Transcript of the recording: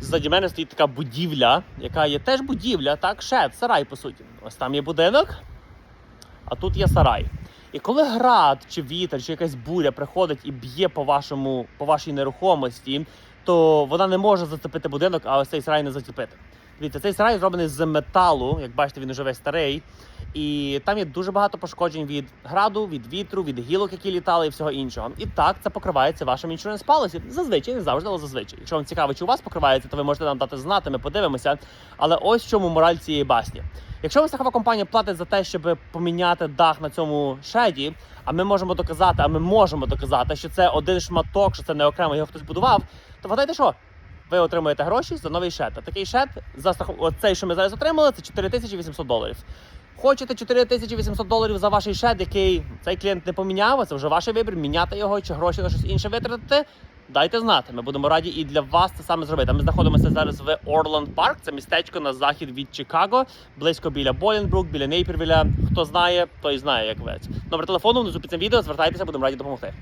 Ззаді мене стоїть така будівля, яка є теж будівля, так, шед, сарай, по суті. Ось там є будинок, а тут є сарай. І коли град, чи вітер, чи якась буря приходить і б'є по вашому, по вашій нерухомості, то вона не може зацепити будинок, а ось цей сарай не зацепити. Дивіться, цей сарай зроблений з металу, як бачите, він уже весь старий. І там є дуже багато пошкоджень від граду, від вітру, від гілок, які літали, і всього іншого. І так це покривається вашим insurance policy. Зазвичай не завжди, але зазвичай. Якщо вам цікаво, чи у вас покривається, то ви можете нам дати знати, ми подивимося. Але ось в чому мораль цієї басні. Якщо вам страхова компанія платить за те, щоб поміняти дах на цьому шеді, а ми можемо доказати, а ми можемо доказати, що це один шматок, що це не окремо його хтось будував, то вгадайте що? Ви отримуєте гроші за новий шед. А такий шед за. Оцей, що ми зараз отримали, це 4800 доларів. Хочете 4800 доларів за ваш шед, який цей клієнт не поміняв, а це вже ваш вибір, міняти його чи гроші на щось інше витратити. Дайте знати, ми будемо раді і для вас це саме зробити. Ми знаходимося зараз в Орланд Парк. Це містечко на захід від Чикаго, близько біля Боленбрук, біля Нейпервіля. Хто знає, той знає, як ведеться. Номер телефону внизу під цим відео. Звертайтеся, будемо раді допомогти.